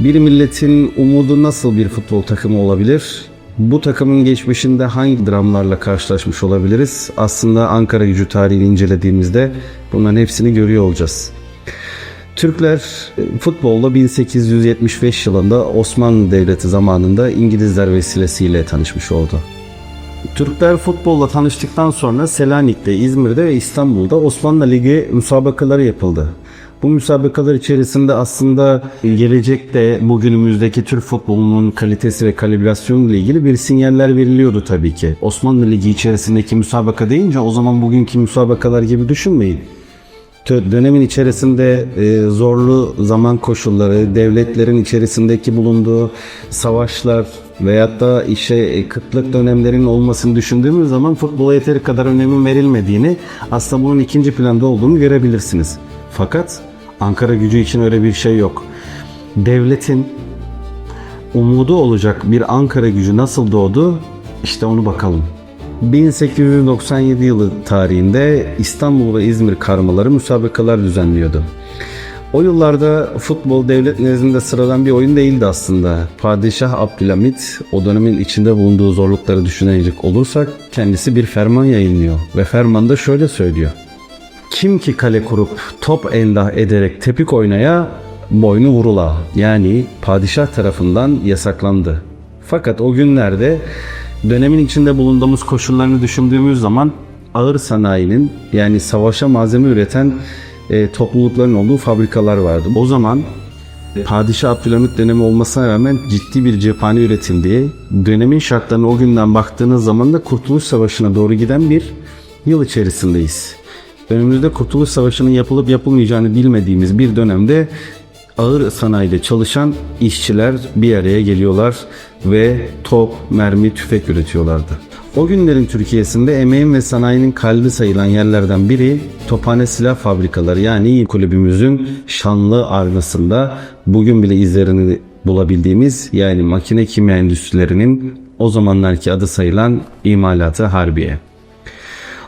Bir milletin umudu nasıl bir futbol takımı olabilir? Bu takımın geçmişinde hangi dramlarla karşılaşmış olabiliriz? Aslında Ankara gücü tarihini incelediğimizde bunların hepsini görüyor olacağız. Türkler e, futbolla 1875 yılında Osmanlı Devleti zamanında İngilizler vesilesiyle tanışmış oldu. Türkler futbolla tanıştıktan sonra Selanik'te, İzmir'de ve İstanbul'da Osmanlı Ligi müsabakaları yapıldı. Bu müsabakalar içerisinde aslında gelecekte bugünümüzdeki Türk futbolunun kalitesi ve kalibrasyonu ile ilgili bir sinyaller veriliyordu tabii ki. Osmanlı Ligi içerisindeki müsabaka deyince o zaman bugünkü müsabakalar gibi düşünmeyin. Dönemin içerisinde e, zorlu zaman koşulları, devletlerin içerisindeki bulunduğu savaşlar veyahut da işe e, kıtlık dönemlerinin olmasını düşündüğümüz zaman futbola yeteri kadar önemin verilmediğini aslında bunun ikinci planda olduğunu görebilirsiniz. Fakat Ankara gücü için öyle bir şey yok. Devletin umudu olacak bir Ankara gücü nasıl doğdu? İşte onu bakalım. 1897 yılı tarihinde İstanbul ve İzmir karmaları müsabakalar düzenliyordu. O yıllarda futbol devlet nezdinde sıradan bir oyun değildi aslında. Padişah Abdülhamit o dönemin içinde bulunduğu zorlukları düşünecek olursak kendisi bir ferman yayınlıyor ve fermanda şöyle söylüyor. Kim ki kale kurup top endah ederek tepik oynaya boynu vurula. Yani padişah tarafından yasaklandı. Fakat o günlerde dönemin içinde bulunduğumuz koşullarını düşündüğümüz zaman ağır sanayinin yani savaşa malzeme üreten e, toplulukların olduğu fabrikalar vardı. O zaman Padişah Abdülhamit dönemi olmasına rağmen ciddi bir cephane üretildiği, dönemin şartlarına o günden baktığınız zaman da Kurtuluş Savaşı'na doğru giden bir yıl içerisindeyiz. Önümüzde Kurtuluş Savaşı'nın yapılıp yapılmayacağını bilmediğimiz bir dönemde ağır sanayide çalışan işçiler bir araya geliyorlar ve top, mermi, tüfek üretiyorlardı. O günlerin Türkiye'sinde emeğin ve sanayinin kalbi sayılan yerlerden biri Tophane Silah Fabrikaları yani kulübümüzün şanlı arnasında bugün bile izlerini bulabildiğimiz yani makine kimya endüstrilerinin o zamanlarki adı sayılan imalatı harbiye.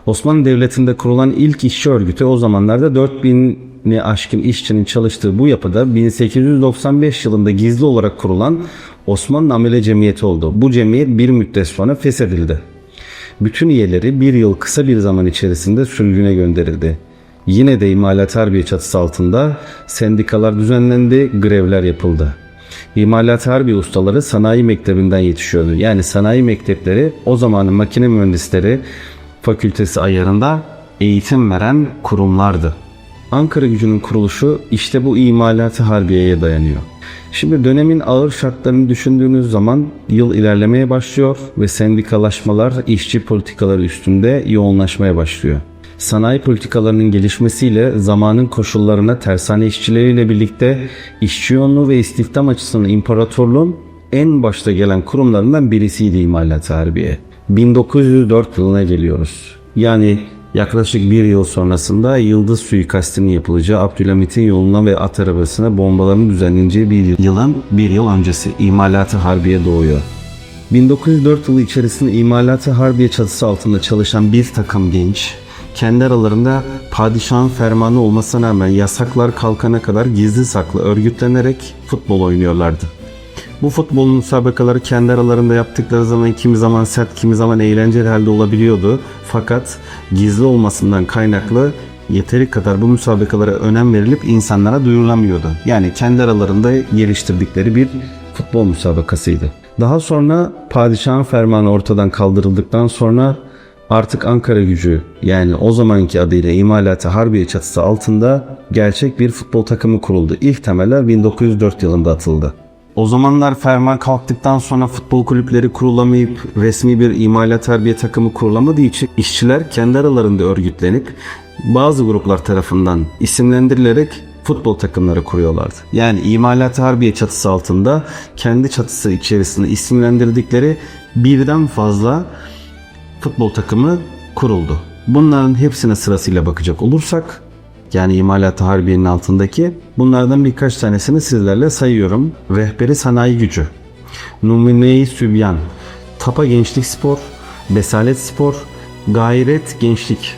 Osmanlı Devleti'nde kurulan ilk işçi örgütü o zamanlarda 4000'ni aşkın işçinin çalıştığı bu yapıda 1895 yılında gizli olarak kurulan Osmanlı Amele Cemiyeti oldu. Bu cemiyet bir müddet sonra feshedildi. Bütün üyeleri bir yıl kısa bir zaman içerisinde sürgüne gönderildi. Yine de imalat harbiye çatısı altında sendikalar düzenlendi, grevler yapıldı. İmalat harbi ustaları sanayi mektebinden yetişiyordu. Yani sanayi mektepleri o zamanın makine mühendisleri fakültesi ayarında eğitim veren kurumlardı. Ankara gücünün kuruluşu işte bu imalatı harbiyeye dayanıyor. Şimdi dönemin ağır şartlarını düşündüğünüz zaman yıl ilerlemeye başlıyor ve sendikalaşmalar işçi politikaları üstünde yoğunlaşmaya başlıyor. Sanayi politikalarının gelişmesiyle zamanın koşullarına tersane işçileriyle birlikte işçi yoğunluğu ve istihdam açısından imparatorluğun en başta gelen kurumlarından birisiydi imalat harbiye. 1904 yılına geliyoruz. Yani yaklaşık bir yıl sonrasında Yıldız suikastinin yapılacağı Abdülhamit'in yoluna ve at arabasına bombaların düzenleneceği bir yılın bir yıl öncesi imalatı harbiye doğuyor. 1904 yılı içerisinde imalatı harbiye çatısı altında çalışan bir takım genç kendi aralarında padişahın fermanı olmasına rağmen yasaklar kalkana kadar gizli saklı örgütlenerek futbol oynuyorlardı. Bu futbolun müsabakaları kendi aralarında yaptıkları zaman kimi zaman sert kimi zaman eğlenceli halde olabiliyordu. Fakat gizli olmasından kaynaklı yeteri kadar bu müsabakalara önem verilip insanlara duyurulamıyordu. Yani kendi aralarında geliştirdikleri bir futbol müsabakasıydı. Daha sonra padişahın fermanı ortadan kaldırıldıktan sonra artık Ankara gücü yani o zamanki adıyla İmalatı Harbiye çatısı altında gerçek bir futbol takımı kuruldu. İlk temeller 1904 yılında atıldı. O zamanlar ferman kalktıktan sonra futbol kulüpleri kurulamayıp resmi bir imalat harbiye takımı kurulamadığı için işçiler kendi aralarında örgütlenip bazı gruplar tarafından isimlendirilerek futbol takımları kuruyorlardı. Yani imalat harbiye çatısı altında kendi çatısı içerisinde isimlendirdikleri birden fazla futbol takımı kuruldu. Bunların hepsine sırasıyla bakacak olursak yani imalat harbiyenin altındaki bunlardan birkaç tanesini sizlerle sayıyorum. Rehberi sanayi gücü, Numune-i Sübyan, Tapa Gençlik Spor, Besalet Spor, Gayret Gençlik,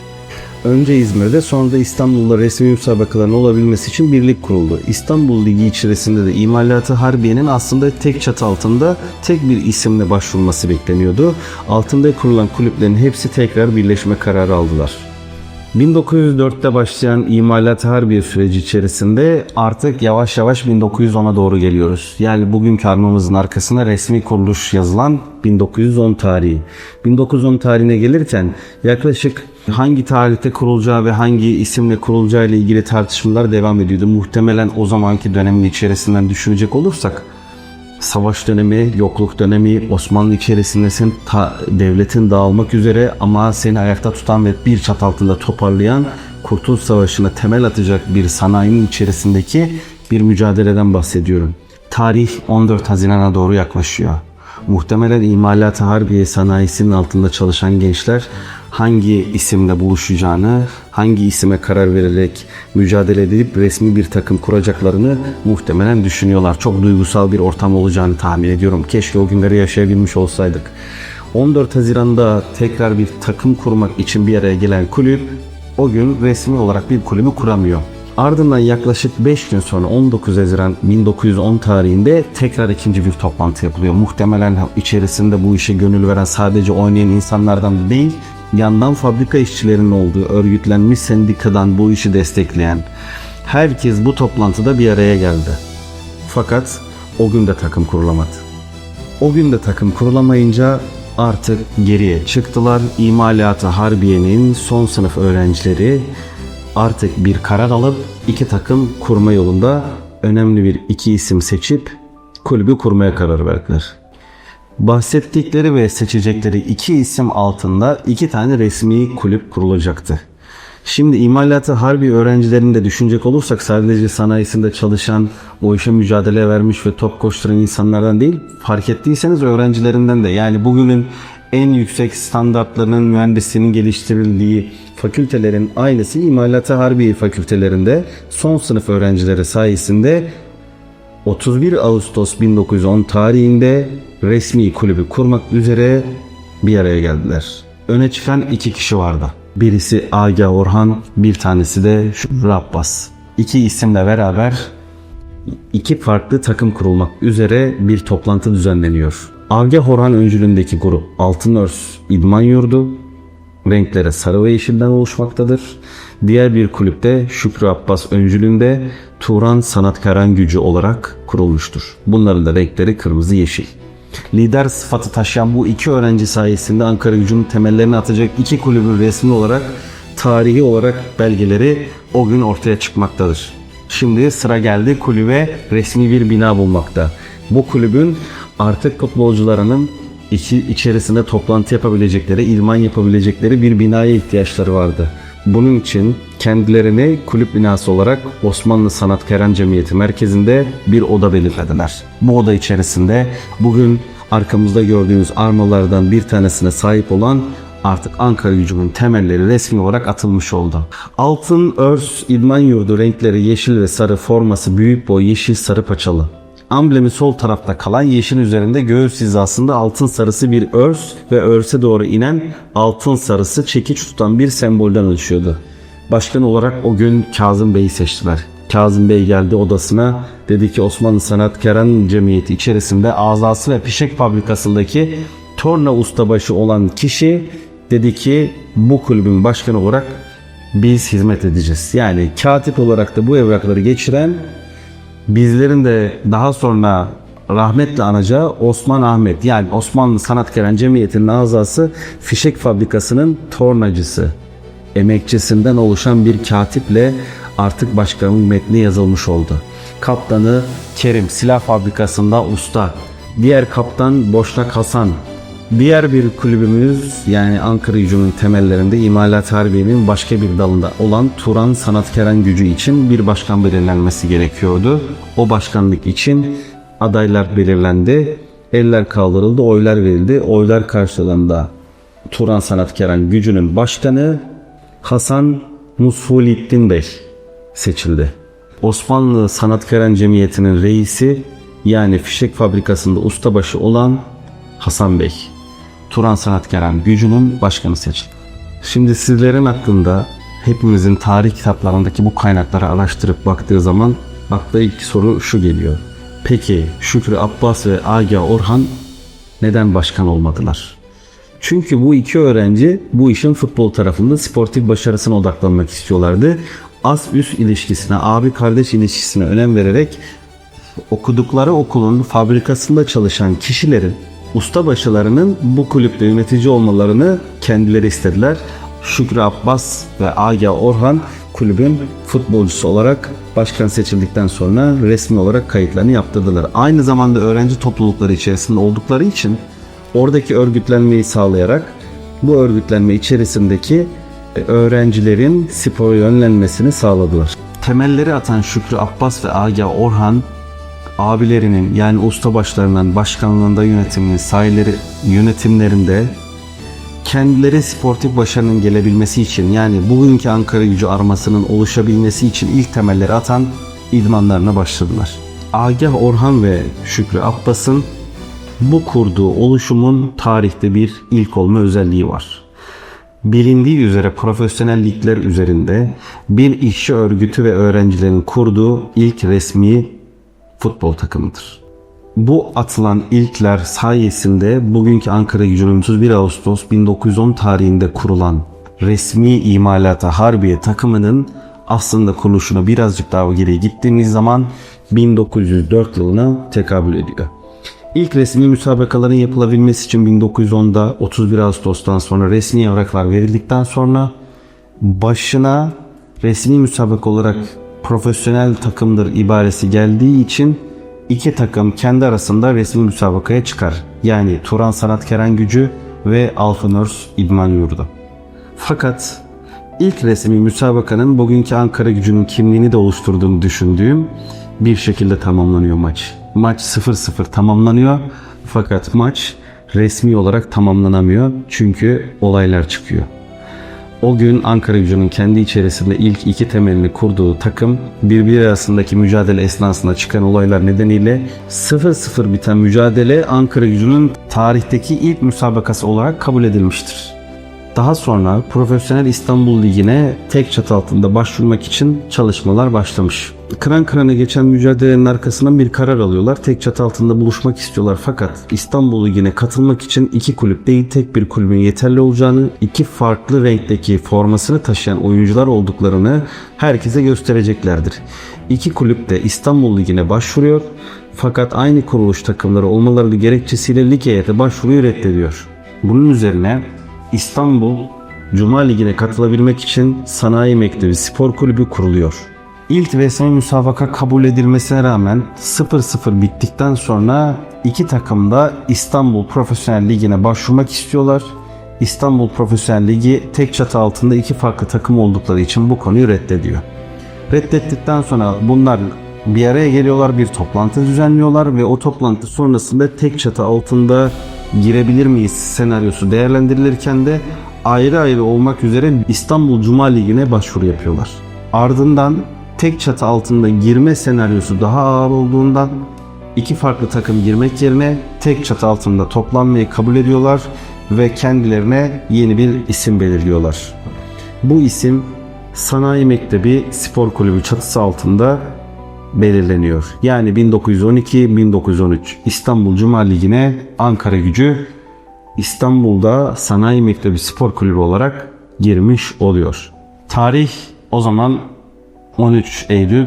Önce İzmir'de sonra da İstanbul'da resmi müsabakaların olabilmesi için birlik kuruldu. İstanbul Ligi içerisinde de İmalatı Harbiye'nin aslında tek çatı altında tek bir isimle başvurması bekleniyordu. Altında kurulan kulüplerin hepsi tekrar birleşme kararı aldılar. 1904'te başlayan imalat harbiye süreci içerisinde artık yavaş yavaş 1910'a doğru geliyoruz. Yani bugünkü armamızın arkasına resmi kuruluş yazılan 1910 tarihi. 1910 tarihine gelirken yaklaşık hangi tarihte kurulacağı ve hangi isimle kurulacağı ile ilgili tartışmalar devam ediyordu. Muhtemelen o zamanki dönemin içerisinden düşünecek olursak savaş dönemi, yokluk dönemi, Osmanlı içerisindesin, ta, devletin dağılmak üzere ama seni ayakta tutan ve bir çat altında toparlayan Kurtuluş Savaşı'na temel atacak bir sanayinin içerisindeki bir mücadeleden bahsediyorum. Tarih 14 Haziran'a doğru yaklaşıyor. Muhtemelen imalat harbiye sanayisinin altında çalışan gençler hangi isimle buluşacağını, hangi isime karar vererek mücadele edip resmi bir takım kuracaklarını muhtemelen düşünüyorlar. Çok duygusal bir ortam olacağını tahmin ediyorum. Keşke o günleri yaşayabilmiş olsaydık. 14 Haziran'da tekrar bir takım kurmak için bir araya gelen kulüp o gün resmi olarak bir kulübü kuramıyor. Ardından yaklaşık 5 gün sonra 19 Haziran 1910 tarihinde tekrar ikinci bir toplantı yapılıyor. Muhtemelen içerisinde bu işe gönül veren sadece oynayan insanlardan değil, yandan fabrika işçilerinin olduğu örgütlenmiş sendikadan bu işi destekleyen herkes bu toplantıda bir araya geldi. Fakat o gün de takım kurulamadı. O gün de takım kurulamayınca artık geriye çıktılar. İmalatı Harbiye'nin son sınıf öğrencileri artık bir karar alıp iki takım kurma yolunda önemli bir iki isim seçip kulübü kurmaya karar verdiler. Bahsettikleri ve seçecekleri iki isim altında iki tane resmi kulüp kurulacaktı. Şimdi imalatı harbi öğrencilerini de düşünecek olursak sadece sanayisinde çalışan, o işe mücadele vermiş ve top koşturan insanlardan değil, fark ettiyseniz öğrencilerinden de yani bugünün en yüksek standartlarının mühendisliğinin geliştirildiği fakültelerin aynısı imalatı harbi fakültelerinde son sınıf öğrencileri sayesinde 31 Ağustos 1910 tarihinde resmi kulübü kurmak üzere bir araya geldiler. Öne çıkan iki kişi vardı. Birisi Agah Orhan, bir tanesi de Şükrü Abbas. İki isimle beraber iki farklı takım kurulmak üzere bir toplantı düzenleniyor. Agah Orhan öncülüğündeki grup Altın Örs İdman Yurdu, renkleri sarı ve yeşilden oluşmaktadır. Diğer bir kulüpte Şükrü Abbas öncülüğünde Turan Sanatkaran Gücü olarak kurulmuştur. Bunların da renkleri kırmızı yeşil. Lider sıfatı taşıyan bu iki öğrenci sayesinde Ankara gücünün temellerini atacak iki kulübün resmi olarak tarihi olarak belgeleri o gün ortaya çıkmaktadır. Şimdi sıra geldi kulübe resmi bir bina bulmakta. Bu kulübün artık futbolcularının içi, içerisinde toplantı yapabilecekleri, ilman yapabilecekleri bir binaya ihtiyaçları vardı. Bunun için kendilerine kulüp binası olarak Osmanlı Sanatkaren Cemiyeti merkezinde bir oda belirlediler. Bu oda içerisinde bugün arkamızda gördüğünüz armalardan bir tanesine sahip olan artık Ankara gücünün temelleri resmi olarak atılmış oldu. Altın örs idman yurdu renkleri yeşil ve sarı forması büyük boy yeşil sarı paçalı. Amblemi sol tarafta kalan yeşil üzerinde göğüs hizasında altın sarısı bir örs ve örse doğru inen altın sarısı çekiç tutan bir sembolden oluşuyordu. Başkan olarak o gün Kazım Bey'i seçtiler. Kazım Bey geldi odasına dedi ki Osmanlı Sanatkarın Cemiyeti içerisinde azası ve pişek fabrikasındaki torna ustabaşı olan kişi dedi ki bu kulübün başkanı olarak biz hizmet edeceğiz. Yani katip olarak da bu evrakları geçiren bizlerin de daha sonra rahmetle anacağı Osman Ahmet yani Osmanlı Sanatkaren Cemiyeti'nin azası fişek fabrikasının tornacısı, emekçisinden oluşan bir katiple artık başkanın metni yazılmış oldu. Kaptanı Kerim silah fabrikasında usta, diğer kaptan Boşnak Hasan, Diğer bir kulübümüz yani Ankara gücünün temellerinde imalat harbiyenin başka bir dalında olan Turan Sanatkaren gücü için bir başkan belirlenmesi gerekiyordu. O başkanlık için adaylar belirlendi. Eller kaldırıldı, oylar verildi. Oylar karşılığında Turan Sanatkaren gücünün başkanı Hasan Musfulittin Bey seçildi. Osmanlı Sanatkaren Cemiyeti'nin reisi yani fişek fabrikasında ustabaşı olan Hasan Bey. Turan Sanatkaren gücünün başkanı seçildi. Şimdi sizlerin hakkında hepimizin tarih kitaplarındaki bu kaynakları araştırıp baktığı zaman akla ilk soru şu geliyor. Peki Şükrü Abbas ve Agah Orhan neden başkan olmadılar? Çünkü bu iki öğrenci bu işin futbol tarafında sportif başarısına odaklanmak istiyorlardı. Az üst ilişkisine, abi kardeş ilişkisine önem vererek okudukları okulun fabrikasında çalışan kişilerin ustabaşılarının bu kulüpte yönetici olmalarını kendileri istediler. Şükrü Abbas ve Agah Orhan kulübün futbolcusu olarak başkan seçildikten sonra resmi olarak kayıtlarını yaptırdılar. Aynı zamanda öğrenci toplulukları içerisinde oldukları için oradaki örgütlenmeyi sağlayarak bu örgütlenme içerisindeki e, öğrencilerin spora yönlenmesini sağladılar. Temelleri atan Şükrü Abbas ve Agah Orhan abilerinin yani ustabaşlarından başkanlığında yönetiminin sahileri yönetimlerinde kendileri sportif başarının gelebilmesi için yani bugünkü Ankara gücü armasının oluşabilmesi için ilk temelleri atan idmanlarına başladılar. Agah Orhan ve Şükrü Abbas'ın bu kurduğu oluşumun tarihte bir ilk olma özelliği var. Bilindiği üzere profesyonel ligler üzerinde bir işçi örgütü ve öğrencilerin kurduğu ilk resmi futbol takımıdır. Bu atılan ilkler sayesinde bugünkü Ankara gücünün 31 Ağustos 1910 tarihinde kurulan resmi imalata Harbiye takımının aslında kuruluşuna birazcık daha geriye gittiğimiz zaman 1904 yılına tekabül ediyor. İlk resmi müsabakaların yapılabilmesi için 1910'da 31 Ağustos'tan sonra resmi evraklar verildikten sonra başına resmi müsabaka olarak profesyonel takımdır ibaresi geldiği için iki takım kendi arasında resmi müsabakaya çıkar. Yani Turan Sanatkeran Gücü ve Alfanörs İdman Yurdu. Fakat ilk resmi müsabakanın bugünkü Ankara gücünün kimliğini de oluşturduğunu düşündüğüm bir şekilde tamamlanıyor maç. Maç 0-0 tamamlanıyor fakat maç resmi olarak tamamlanamıyor çünkü olaylar çıkıyor. O gün Ankara gücünün kendi içerisinde ilk iki temelini kurduğu takım birbiri arasındaki mücadele esnasında çıkan olaylar nedeniyle 0-0 biten mücadele Ankara gücünün tarihteki ilk müsabakası olarak kabul edilmiştir. Daha sonra Profesyonel İstanbul Ligi'ne tek çatı altında başvurmak için çalışmalar başlamış. Kıran kırana geçen mücadelenin arkasından bir karar alıyorlar. Tek çatı altında buluşmak istiyorlar fakat İstanbul Ligi'ne katılmak için iki kulüp değil tek bir kulübün yeterli olacağını, iki farklı renkteki formasını taşıyan oyuncular olduklarını herkese göstereceklerdir. İki kulüp de İstanbul Ligi'ne başvuruyor fakat aynı kuruluş takımları olmaları gerekçesiyle lig başvuruyu reddediyor. Bunun üzerine İstanbul Cuma Ligi'ne katılabilmek için Sanayi Mektebi Spor Kulübü kuruluyor. İlk resmi müsabaka kabul edilmesine rağmen 0-0 bittikten sonra iki takım da İstanbul Profesyonel Ligi'ne başvurmak istiyorlar. İstanbul Profesyonel Ligi tek çatı altında iki farklı takım oldukları için bu konuyu reddediyor. Reddettikten sonra bunlar bir araya geliyorlar, bir toplantı düzenliyorlar ve o toplantı sonrasında tek çatı altında girebilir miyiz senaryosu değerlendirilirken de ayrı ayrı olmak üzere İstanbul Cuma Ligi'ne başvuru yapıyorlar. Ardından tek çatı altında girme senaryosu daha ağır olduğundan iki farklı takım girmek yerine tek çatı altında toplanmayı kabul ediyorlar ve kendilerine yeni bir isim belirliyorlar. Bu isim Sanayi Mektebi Spor Kulübü çatısı altında belirleniyor. Yani 1912-1913 İstanbul Cuma Ligi'ne Ankara Gücü İstanbul'da Sanayi Mektebi Spor Kulübü olarak girmiş oluyor. Tarih o zaman 13 Eylül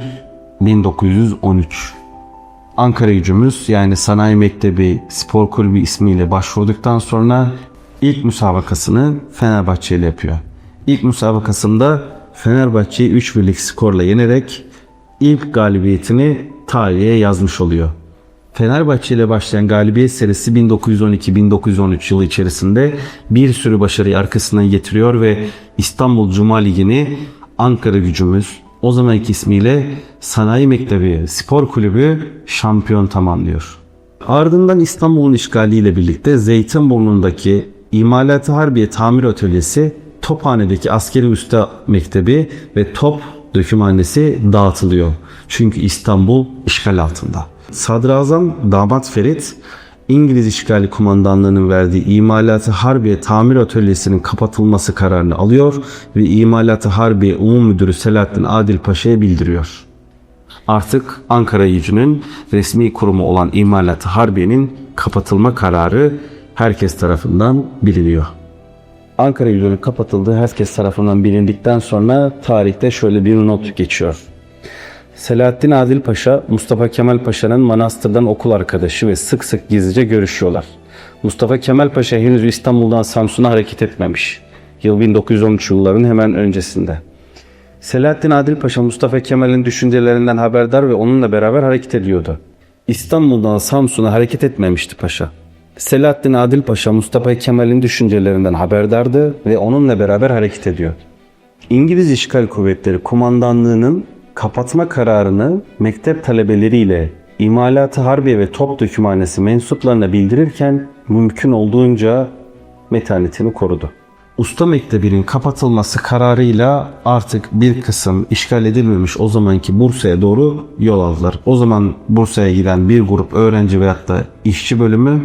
1913. Ankara gücümüz yani Sanayi Mektebi Spor Kulübü ismiyle başvurduktan sonra ilk müsabakasını Fenerbahçe ile yapıyor. İlk müsabakasında Fenerbahçe'yi 3 birlik skorla yenerek ilk galibiyetini tarihe yazmış oluyor. Fenerbahçe ile başlayan galibiyet serisi 1912-1913 yılı içerisinde bir sürü başarıyı arkasından getiriyor ve İstanbul Cuma Ligi'ni Ankara gücümüz o zamanki ismiyle Sanayi Mektebi Spor Kulübü şampiyon tamamlıyor. Ardından İstanbul'un işgaliyle birlikte Zeytinburnu'ndaki İmalat-ı Harbiye Tamir Atölyesi, Tophane'deki Askeri Usta Mektebi ve Top Dökümhanesi dağıtılıyor. Çünkü İstanbul işgal altında. Sadrazam Damat Ferit İngiliz İşgali Kumandanlığı'nın verdiği İmalatı Harbiye Tamir Atölyesi'nin kapatılması kararını alıyor ve İmalatı Harbiye Umum Müdürü Selahattin Adil Paşa'ya bildiriyor. Artık Ankara gücünün resmi kurumu olan İmalatı Harbiye'nin kapatılma kararı herkes tarafından biliniyor. Ankara gücünün kapatıldığı herkes tarafından bilindikten sonra tarihte şöyle bir not geçiyor. Selahattin Adil Paşa, Mustafa Kemal Paşa'nın manastırdan okul arkadaşı ve sık sık gizlice görüşüyorlar. Mustafa Kemal Paşa henüz İstanbul'dan Samsun'a hareket etmemiş. Yıl 1913 yılların hemen öncesinde. Selahattin Adil Paşa Mustafa Kemal'in düşüncelerinden haberdar ve onunla beraber hareket ediyordu. İstanbul'dan Samsun'a hareket etmemişti paşa. Selahattin Adil Paşa Mustafa Kemal'in düşüncelerinden haberdardı ve onunla beraber hareket ediyordu. İngiliz İşgal Kuvvetleri Kumandanlığı'nın kapatma kararını mektep talebeleriyle İmalatı Harbiye ve Top Dökümhanesi mensuplarına bildirirken mümkün olduğunca metanetini korudu. Usta Mektebi'nin kapatılması kararıyla artık bir kısım işgal edilmemiş o zamanki Bursa'ya doğru yol aldılar. O zaman Bursa'ya giden bir grup öğrenci veyahut da işçi bölümü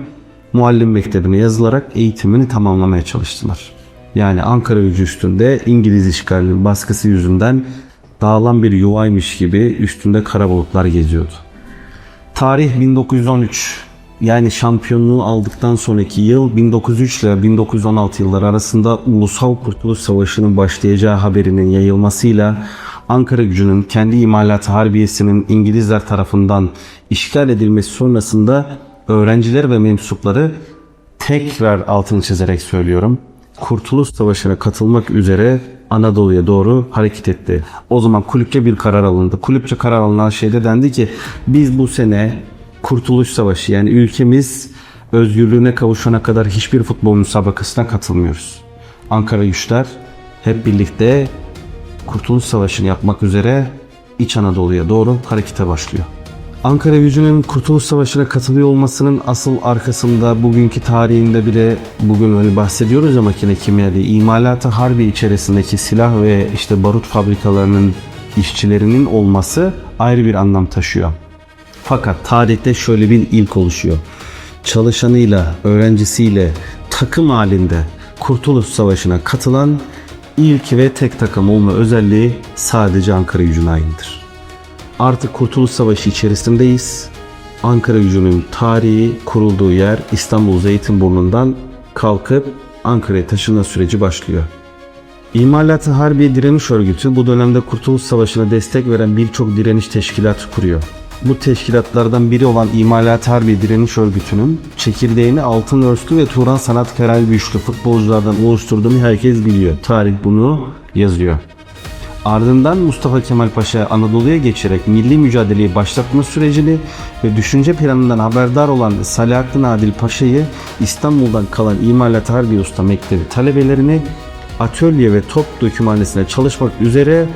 Muallim Mektebi'ne yazılarak eğitimini tamamlamaya çalıştılar. Yani Ankara gücü üstünde İngiliz işgalinin baskısı yüzünden dağılan bir yuvaymış gibi üstünde kara bulutlar geziyordu. Tarih 1913 yani şampiyonluğu aldıktan sonraki yıl 1903 ile 1916 yılları arasında Ulusal Kurtuluş Savaşı'nın başlayacağı haberinin yayılmasıyla Ankara gücünün kendi imalat harbiyesinin İngilizler tarafından işgal edilmesi sonrasında öğrenciler ve mensupları tekrar altını çizerek söylüyorum. Kurtuluş Savaşı'na katılmak üzere Anadolu'ya doğru hareket etti. O zaman kulüpçe bir karar alındı. Kulüpçe karar alınan şeyde dendi ki biz bu sene Kurtuluş Savaşı yani ülkemiz özgürlüğüne kavuşana kadar hiçbir futbol müsabakasına katılmıyoruz. Ankara güçler hep birlikte Kurtuluş Savaşı'nı yapmak üzere İç Anadolu'ya doğru harekete başlıyor. Ankara gücünün Kurtuluş Savaşı'na katılıyor olmasının asıl arkasında bugünkü tarihinde bile bugün öyle bahsediyoruz ya makine kimyada imalatı harbi içerisindeki silah ve işte barut fabrikalarının işçilerinin olması ayrı bir anlam taşıyor. Fakat tarihte şöyle bir ilk oluşuyor. Çalışanıyla, öğrencisiyle takım halinde Kurtuluş Savaşı'na katılan ilk ve tek takım olma özelliği sadece Ankara gücüne aittir. Artık Kurtuluş Savaşı içerisindeyiz. Ankara gücünün tarihi kurulduğu yer İstanbul Zeytinburnu'ndan kalkıp Ankara'ya taşınma süreci başlıyor. İmalat-ı Harbiye Direniş Örgütü bu dönemde Kurtuluş Savaşı'na destek veren birçok direniş teşkilatı kuruyor. Bu teşkilatlardan biri olan İmalat Harbi Direniş Örgütü'nün çekirdeğini Altın Örslü ve Turan Sanatkarel güçlü futbolculardan oluşturduğunu herkes biliyor. Tarih bunu yazıyor. Ardından Mustafa Kemal Paşa Anadolu'ya geçerek milli mücadeleyi başlatma sürecini ve düşünce planından haberdar olan Salahattin Adil Paşa'yı İstanbul'dan kalan İmalat Harbi Usta Mektebi talebelerini atölye ve top dökümhanesine çalışmak üzere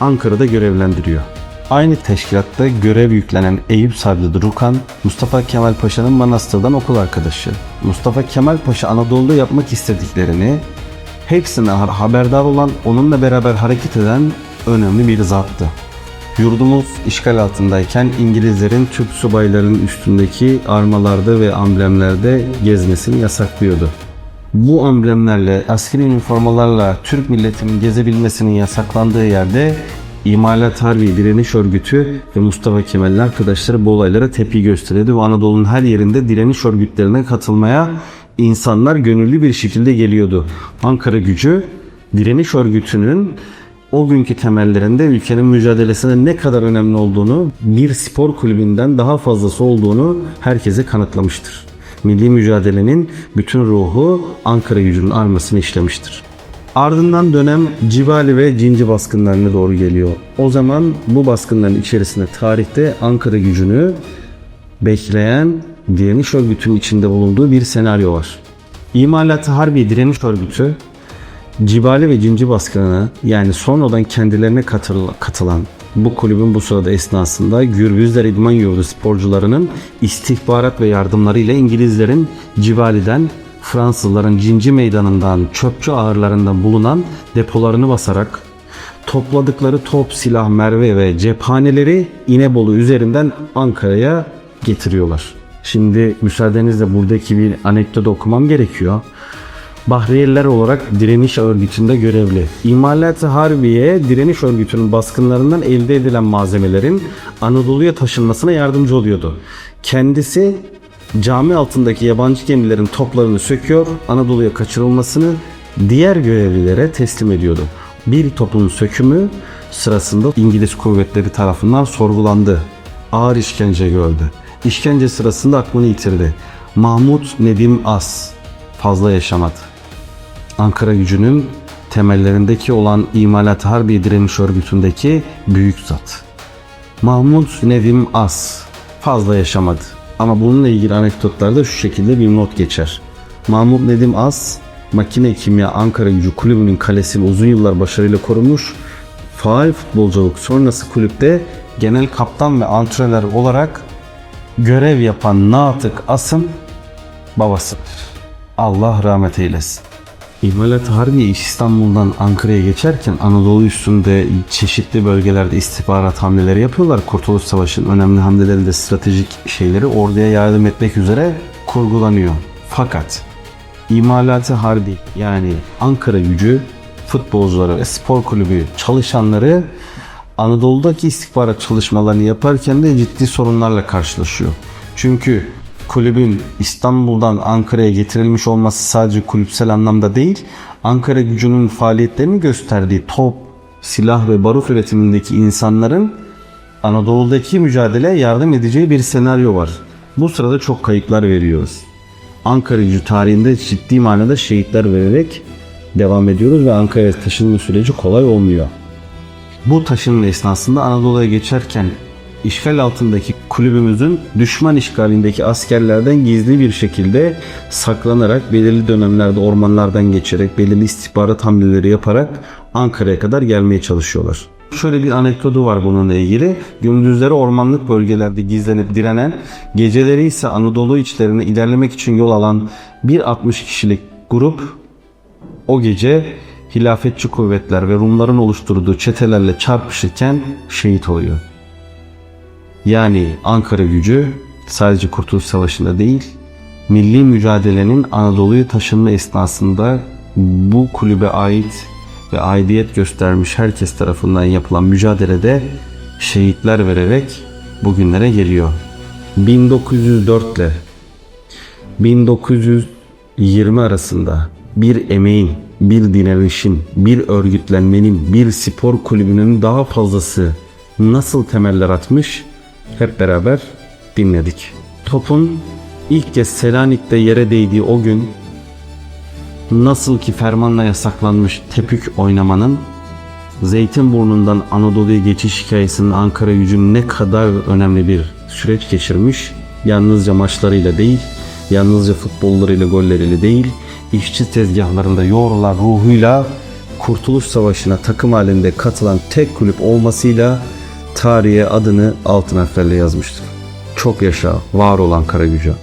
Ankara'da görevlendiriyor. Aynı teşkilatta görev yüklenen Eyüp Sabri Durukan, Mustafa Kemal Paşa'nın Manastır'dan okul arkadaşı. Mustafa Kemal Paşa Anadolu'da yapmak istediklerini hepsine ha- haberdar olan, onunla beraber hareket eden önemli bir zattı. Yurdumuz işgal altındayken İngilizlerin Türk subaylarının üstündeki armalarda ve amblemlerde gezmesini yasaklıyordu. Bu amblemlerle, askeri üniformalarla Türk milletinin gezebilmesinin yasaklandığı yerde İmalat Harbi Direniş Örgütü ve Mustafa Kemal'in arkadaşları bu olaylara tepki gösteriyordu ve Anadolu'nun her yerinde direniş örgütlerine katılmaya insanlar gönüllü bir şekilde geliyordu. Ankara gücü direniş örgütünün o günkü temellerinde ülkenin mücadelesine ne kadar önemli olduğunu, bir spor kulübünden daha fazlası olduğunu herkese kanıtlamıştır. Milli mücadelenin bütün ruhu Ankara gücünün armasını işlemiştir. Ardından dönem Cibali ve Cinci baskınlarına doğru geliyor. O zaman bu baskınların içerisinde tarihte Ankara gücünü bekleyen direniş örgütünün içinde bulunduğu bir senaryo var. İmalat Harbi Direniş Örgütü Cibali ve Cinci baskınına yani sonradan kendilerine katıl- katılan bu kulübün bu sırada esnasında Gürbüzler İdman Yurdu sporcularının istihbarat ve yardımlarıyla İngilizlerin Cibali'den Fransızların Cinci Meydanı'ndan çöpçü ağırlarından bulunan depolarını basarak topladıkları top, silah, merve ve cephaneleri İnebolu üzerinden Ankara'ya getiriyorlar. Şimdi müsaadenizle buradaki bir anekdot okumam gerekiyor. Bahriyeliler olarak direniş örgütünde görevli. İmalat-ı Harbiye direniş örgütünün baskınlarından elde edilen malzemelerin Anadolu'ya taşınmasına yardımcı oluyordu. Kendisi cami altındaki yabancı gemilerin toplarını söküyor, Anadolu'ya kaçırılmasını diğer görevlilere teslim ediyordu. Bir topun sökümü sırasında İngiliz kuvvetleri tarafından sorgulandı. Ağır işkence gördü. İşkence sırasında aklını yitirdi. Mahmut Nedim As fazla yaşamadı. Ankara gücünün temellerindeki olan İmalat Harbi Direniş Örgütü'ndeki büyük zat. Mahmut Nedim As fazla yaşamadı. Ama bununla ilgili anekdotlarda şu şekilde bir not geçer. Mahmut Nedim As, Makine Kimya Ankara Gücü Kulübü'nün kalesini uzun yıllar başarıyla korumuş. Faal futbolculuk sonrası kulüpte genel kaptan ve antrenör olarak görev yapan Natık Asım babasıdır. Allah rahmet eylesin. İmalat Harbiye iş İstanbul'dan Ankara'ya geçerken Anadolu üstünde çeşitli bölgelerde istihbarat hamleleri yapıyorlar. Kurtuluş Savaşı'nın önemli hamlelerinde stratejik şeyleri orduya yardım etmek üzere kurgulanıyor. Fakat İmalat-ı Harbi yani Ankara gücü futbolcuları ve spor kulübü çalışanları Anadolu'daki istihbarat çalışmalarını yaparken de ciddi sorunlarla karşılaşıyor. Çünkü kulübün İstanbul'dan Ankara'ya getirilmiş olması sadece kulüpsel anlamda değil, Ankara gücünün faaliyetlerini gösterdiği top, silah ve barut üretimindeki insanların Anadolu'daki mücadeleye yardım edeceği bir senaryo var. Bu sırada çok kayıplar veriyoruz. Ankara gücü tarihinde ciddi manada şehitler vererek devam ediyoruz ve Ankara'ya taşınma süreci kolay olmuyor. Bu taşınma esnasında Anadolu'ya geçerken işgal altındaki kulübümüzün düşman işgalindeki askerlerden gizli bir şekilde saklanarak belirli dönemlerde ormanlardan geçerek belirli istihbarat hamleleri yaparak Ankara'ya kadar gelmeye çalışıyorlar. Şöyle bir anekdotu var bununla ilgili. Gündüzleri ormanlık bölgelerde gizlenip direnen, geceleri ise Anadolu içlerine ilerlemek için yol alan bir 60 kişilik grup o gece hilafetçi kuvvetler ve Rumların oluşturduğu çetelerle çarpışırken şehit oluyor. Yani Ankara gücü sadece Kurtuluş Savaşı'nda değil, milli mücadelenin Anadolu'yu taşınma esnasında bu kulübe ait ve aidiyet göstermiş herkes tarafından yapılan mücadelede şehitler vererek bugünlere geliyor. 1904 ile 1920 arasında bir emeğin, bir direnişin, bir örgütlenmenin, bir spor kulübünün daha fazlası nasıl temeller atmış hep beraber dinledik. Topun ilk kez Selanik'te yere değdiği o gün nasıl ki fermanla yasaklanmış tepük oynamanın Zeytinburnu'ndan Anadolu'ya geçiş hikayesinin Ankara gücünün ne kadar önemli bir süreç geçirmiş. Yalnızca maçlarıyla değil, yalnızca futbollarıyla, golleriyle değil, işçi tezgahlarında yoğrulan ruhuyla Kurtuluş Savaşı'na takım halinde katılan tek kulüp olmasıyla tarihe adını altın harflerle yazmıştır. Çok yaşa, var olan Karagücü.